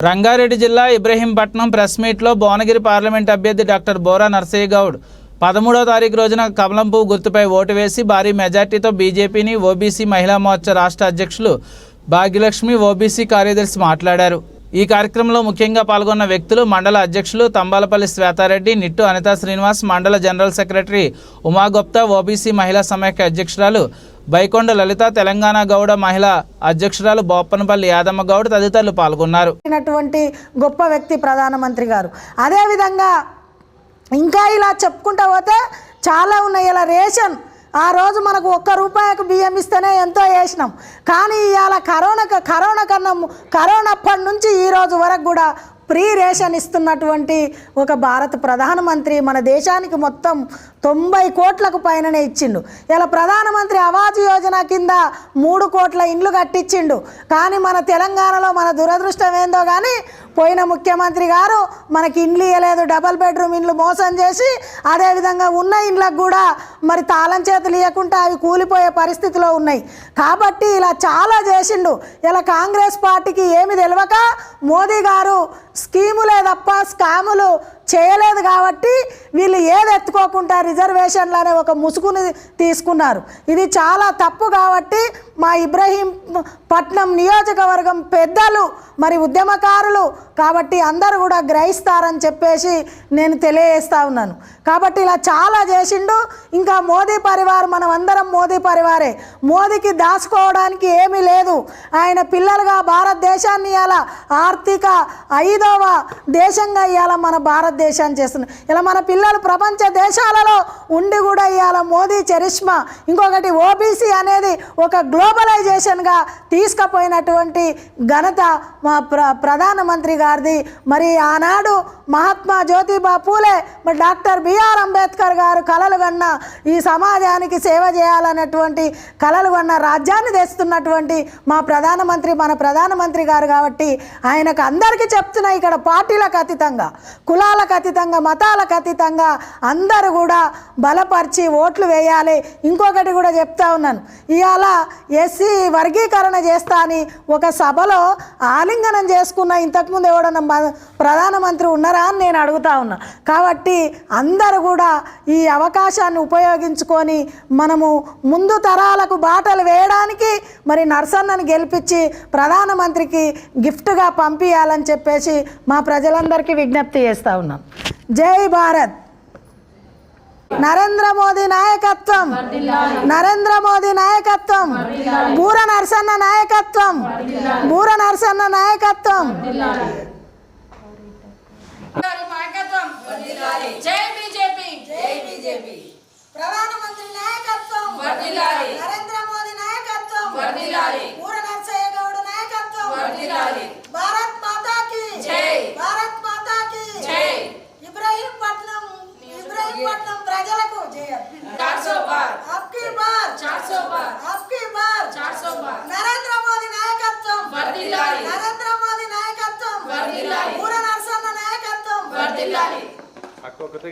రంగారెడ్డి జిల్లా ఇబ్రహీంపట్నం ప్రెస్ మీట్లో భువనగిరి పార్లమెంట్ అభ్యర్థి డాక్టర్ బోరా నర్సయ్య గౌడ్ పదమూడో తారీఖు రోజున కమలం గుర్తుపై ఓటు వేసి భారీ మెజార్టీతో బీజేపీని ఓబీసీ మహిళా మోర్చా రాష్ట్ర అధ్యక్షులు భాగ్యలక్ష్మి ఓబీసీ కార్యదర్శి మాట్లాడారు. ఈ కార్యక్రమంలో ముఖ్యంగా పాల్గొన్న వ్యక్తులు మండల అధ్యక్షులు తంబాలపల్లి శ్వేతారెడ్డి నిట్టు అనితా శ్రీనివాస్ మండల జనరల్ సెక్రటరీ ఉమాగుప్తా ఓబీసీ మహిళా సమైక్య అధ్యక్షురాలు బైకొండ లలిత తెలంగాణ గౌడ మహిళా అధ్యక్షురాలు బొప్పనపల్లి యాదమ్మ గౌడ్ తదితరులు పాల్గొన్నారు. అయినటువంటి గొప్ప వ్యక్తి ప్రధానమంత్రి గారు. అదేవిధంగా ఇంకా ఇలా చెప్పుకుంటా పోతే చాలా ఉన్నాయి. ఇలా రేషన్ ఆ రోజు మనకు ఒక్క రూపాయకు బియ్యం ఇస్తేనే ఎంతో వేసినాం కానీ ఇవాళ కరోనా కరోనా కన్నా కరోనప్పటి నుంచి ఈ రోజు వరకు కూడా ఫ్రీ రేషన్ ఇస్తున్నటువంటి ఒక భారత ప్రధానమంత్రి మన దేశానికి మొత్తం తొంభై కోట్లకు పైననే ఇచ్చిండు. ఇలా ప్రధానమంత్రి ఆవాజ్ యోజన కింద మూడు కోట్ల ఇండ్లు కట్టించిండు కానీ మన తెలంగాణలో మన దురదృష్టం ఏందో కానీ పోయిన ముఖ్యమంత్రి గారు మనకి ఇండ్లు ఇవ్వలేదు డబల్ బెడ్రూమ్ ఇండ్లు మోసం చేసి అదేవిధంగా ఉన్న ఇండ్లకు కూడా మరి తాళం చేతులు ఇవ్వకుండా అవి కూలిపోయే పరిస్థితిలో ఉన్నాయి. కాబట్టి ఇలా చాలా చేసిండు. ఇలా కాంగ్రెస్ పార్టీకి ఏమి తెలియక మోదీ గారు స్కీములే తప్ప స్కాములు చేయలేదు కాబట్టి వీళ్ళు ఏది ఎత్తుకోకుండా రిజర్వేషన్లు అనే ఒక ముసుగుని తీసుకున్నారు. ఇది చాలా తప్పు కాబట్టి మా ఇబ్రహీం పట్నం నియోజకవర్గం పెద్దలు మరి ఉద్యమకారులు కాబట్టి అందరూ కూడా గ్రహిస్తారని చెప్పేసి నేను తెలియజేస్తా ఉన్నాను. కాబట్టి ఇలా చాలా చేసిండు. ఇంకా మోదీ పరివారం మనం అందరం మోదీ పరివారే. మోదీకి దాచుకోవడానికి ఏమీ లేదు. ఆయన పిల్లలుగా భారతదేశాన్ని ఇవాళ ఆర్థిక ఐదవ దేశంగా ఇవాళ మన భారత భారతదేశాన్ని చేస్తున్నాం. ఇలా మన పిల్లలు ప్రపంచ దేశాలలో ఉండి కూడా ఇవాళ మోదీ చరిష్మా ఇంకొకటి ఓబీసీ అనేది ఒక గ్లోబలైజేషన్గా తీసుకుపోయినటువంటి ఘనత మా ప్ర ప్రధానమంత్రి గారిది. మరి ఆనాడు మహాత్మా జ్యోతిబా పూలే మరి డాక్టర్ బిఆర్ అంబేద్కర్ గారు కలలు కన్న ఈ సమాజానికి సేవ చేయాలన్నటువంటి కలలు కన్న రాజ్యాన్ని తెస్తున్నటువంటి మా ప్రధానమంత్రి మన ప్రధానమంత్రి గారు కాబట్టి ఆయనకు అందరికీ చెప్తున్నా ఇక్కడ పార్టీలకు అతీతంగా. కులాలకు అతీతంగా మతాలకు అతీతంగా అందరూ కూడా బలపరిచి ఓట్లు వేయాలి. ఇంకొకటి కూడా చెప్తా ఉన్నాను. ఇవాళ ఎస్సీ వర్గీకరణ చేస్తా అని ఒక సభలో ఆలింగనం చేసుకున్న ఇంతకుముందు ఎవడన్నా ప్రధానమంత్రి ఉన్నారా అని నేను అడుగుతా ఉన్నా. కాబట్టి అందరూ కూడా ఈ అవకాశాన్ని ఉపయోగించుకొని మనము ముందు తరాలకు బాటలు వేయడానికి మరి నర్సన్నని గెలిపించి ప్రధానమంత్రికి గిఫ్ట్గా పంపించాలని చెప్పేసి మా ప్రజలందరికీ విజ్ఞప్తి చేస్తా ఉన్నాం. జై భారత్! నరేంద్ర మోదీ నాయకత్వం! నరేంద్ర మోదీ నాయకత్వం! బూర నరసన్న నాయకత్వం! బూర నరసన్న నాయకత్వం! జై బీజేపీ! జై బీజేపీ! వర్ధిల్లాలి పూర నరసయ్య గౌడ్ నాయకత్వం. వర్ధిల్లాలి భారత్ మాతా కి జై. భారత్ మాతా కి జై. ఇబ్రహీంపట్నం. ఇబ్రహీంపట్నం ప్రజలకు జై. 400 బార్. ఆప్కి బార్. 400 బార్ నరేంద్ర మోదీ నాయకత్వం. వర్ధిల్లాలి నరేంద్ర మోదీ నాయకత్వం. వర్ధిల్లాలి పూర నరసన్న నాయకత్వం. వర్ధిల్లాలి అక్కొక్కటి